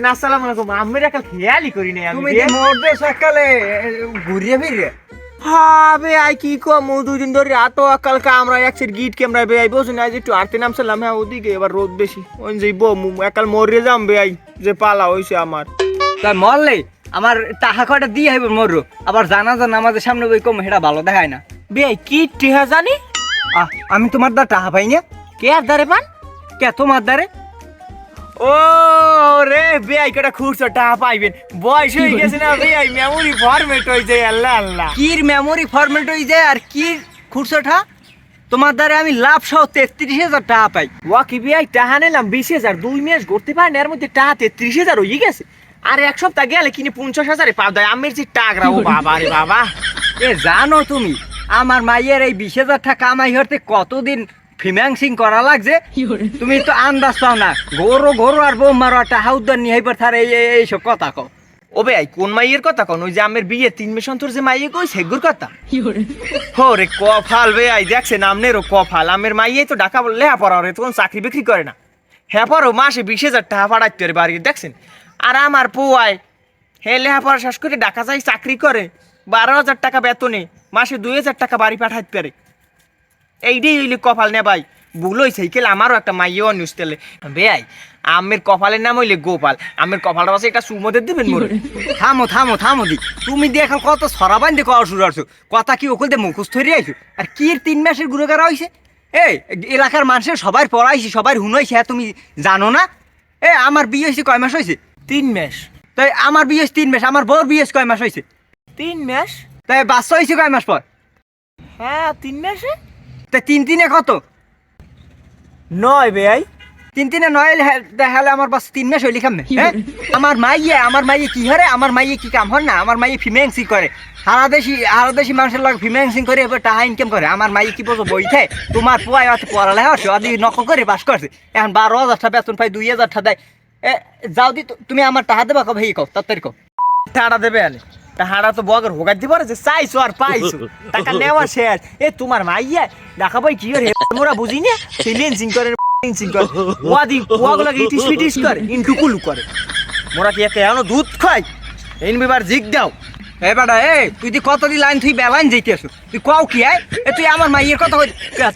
না, আলাইকুম। আমি একটা খেয়ালই করি নাই তুমি। সকালে ঘুরিয়ে হবে আই কি কম? ধরে এত একসের গিট ক্যামেরা বে আই একটু আরতে নামছিলাম হ্যাঁ ওদিকে এবার রোদ বেশি। ওই যে বো একাল মরে যাম বে আই যে পালা হইছে আমার। তাই মরলে আমার টাকা কয়টা দিয়ে হইবে মরো? আবার জানা জানা আমাদের সামনে ওই কম সেটা ভালো দেখায় না। বে আই কি টেহা জানি? আমি তোমার দ্বার টাকা পাই না। কে আর দারে পান? কে তোমার দ্বারে? ও রে বে আই কটা খুঁড়ছো টাকা পাইবেন বয়স হয়ে গেছে না বে আই মেমোরি ফরমেট হয়ে যায় আল্লাহ আল্লাহ। কির মেমোরি ফরম্যাট হয়ে যায় আর কি খুরশোটা তোমার দ্বারে আমি লাভ সহ তেত্রিশ হাজার টাকা পাই। ওয়া কি বে আই টাকা নিলাম বিশ হাজার দুই মাস ঘুরতে পারেন এর মধ্যে টাকা তেত্রিশ হাজার হয়ে গেছে। আর এক সপ্তাহ গেলে কিনে পঞ্চাশ হাজারে পাও দেয় আমের যে টাকরা ও বাবা রে বাবা। এ জানো তুমি আমার মাইয়ের এই বিশ হাজার টাকা কামাই হতে কতদিন ফিনান্সিং করা লাগছে? তুমি তো আন্দাজ পাও না। গরু গরু আর বউ মারো একটা হাউদার নিয়ে হাইবার থার এই এই- এইসব কথা কও। ও বে আই কোন মাইয়ের কথা কোন ওই যে আমের বিয়ে তিন মাস অন্তর যে মাইয়ে কই সেগুর কথা? হো রে কফাল বে আই দেখছে নামনেরও কফাল। আমের মাইয়ে তো ঢাকা বললে হ্যাঁ পড়া রে তখন চাকরি বিক্রি করে না। হ্যাঁ পড়ো মাসে বিশ হাজার টাকা পাঠাইতে রে বাড়ি দেখছেন? আর আমার পুয়ায় হে লেহাপড়া শেষ করে ঢাকা যাই চাকরি করে বারো হাজার টাকা বেতনে। মাসে দুই হাজার টাকা বাড়ি পাঠাইতে পারে। এইটাই হইলে কপাল নে ভাই। ভুল হয়েছে আমারও একটা মাইয়েও নিউজ তেলে। বেয়াই আমের কপালের নাম হইলে গোপাল। আমের কপালটা পাশে একটা সুমদের দিবেন মোরে। থামো থামো থামো দি। তুমি দিয়ে এখন কত সরাবান দিয়ে কওয়া শুরু করছ। কথা কি ওকুল দিয়ে মুখস্থ হয়ে আইছো? আর কি তিন মাসের গুরু করা হয়েছে এই এলাকার মানুষের সবাই পড়াইছি সবাই হুনাইছে হ্যাঁ তুমি জানো না? এ আমার বিয়ে হয়েছে কয় মাস হয়েছে তিন মাস। তাই আমার বিয়ে হয়েছে তিন মাস আমার বউর বিয়ে হয়েছে কয় মাস হয়েছে তিন মাস? তাই বাচ্চা হয়েছে কয় মাস পর? হ্যাঁ তিন মাসে? তাই তিন তিনে কত? নয় বেয়াই তিন তিনে নয় দেখালে আমার বাস তিন মাস হইলি কামে হ্যাঁ? আমার মাইয়ে আমার মাইয়ে কি হরে আমার মাইয়ে কি কাম হন না? আমার মাইয়ে ফিমেন্সিং করে। সারা দেশি সারা দেশি মানুষের লগে ফিমেন্সিং করে এবার টাকা ইনকাম করে। আমার মাইয়ে কি বলব বইতে তোমার পোয়াই আছে পড়ালেখা আদি নকল করে বাস করছে। এখন বারো হাজার টাকা বেতন পাই দুই হাজার টাকা দেয়। এ যাও দি তুমি আমার টাকা দেবা কবে? কও তাড়াতাড়ি কও। টাকা দেবে আলে টাকাটা তো হোগার দিব চাইছো আর পাইছো। টাকা নেওয়া শেষ। এ, তোমার মাইয়া মোরা বুঝি না? করে করে। ইটিস ফিটিস করে? করে। মোরা কি এখনও দুধ খাই? ইন বিবার জিগ দাও। এ বেটা, এ, তুই দি কত লাইন তুই বেলাইন যাইতে আসো তুই কও কি আয় এ, তুই আমার মাইয়ের কথা কই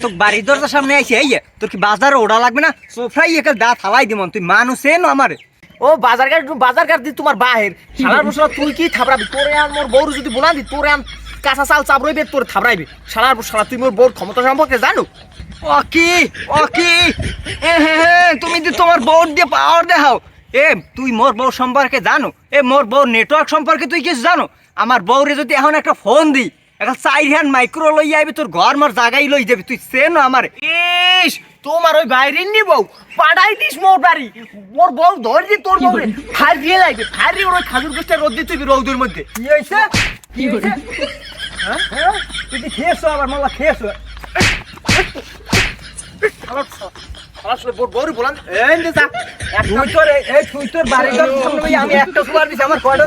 তোর বাড়ির দরজার সামনে আইছে, এই তোর কি বাজারে ওড়া লাগবে না? সোফরাই একে দাঁত হালাই দিমন, তুই মানুষ এ ন আমারে? ও বাজার ঘাট বাজার ঘাট দি তোমার বাহের। সালার বছর তুই কি থাবড়াবি? তোরে আর মোর বউর যদি বলা দি তোরে আম কাঁচা চাল চাপ রইবে তোর থাবড়াইবে। সালার সালা তুই মোর বউর ক্ষমতা সম্পর্কে জানো? ও কি? ও কি? এ হে হে তুমি দি তোমার বউর দিয়ে পাওয়ার দেখাও। এ তুই মোর বউ সম্পর্কে জানো? এ মোর বউ নেটওয়ার্ক সম্পর্কে তুই কিছু জানো? আমার বউরে যদি এখন একটা ফোন দিই একটা চাইর হ্যান্ড মাইক্রো লই আইবি তোর ঘর মোর জাগাই লই যাবি তুই চেনো আমার। ইস তোমার ওই বাইরের নি বউ পাড়াই দিস মোর বাড়ি। মোর বউ ধর দি তোর বউ ফার দিয়ে লাগবে ফার দিয়ে ওই খাজুর গাছটা রোদ দিয়ে তুই রৌদের মধ্যে। কি হয়েছে কি হয়েছে হ্যাঁ? হ্যাঁ? তুই খেয়েছো আবার মাল্লা খেয়েছো। আসলে বোর বউরি বলান। এই যা। তুই তোর এই- তুই তোর বাড়ি দরজার সামনে আমি একটা সুপার দিছি, আমার কয়টা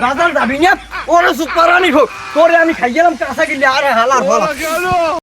বাজার যাবি না? ওরে সুপার আনি তোরে আমি খাই গেলাম কাঁচা গিলে আরে ভালো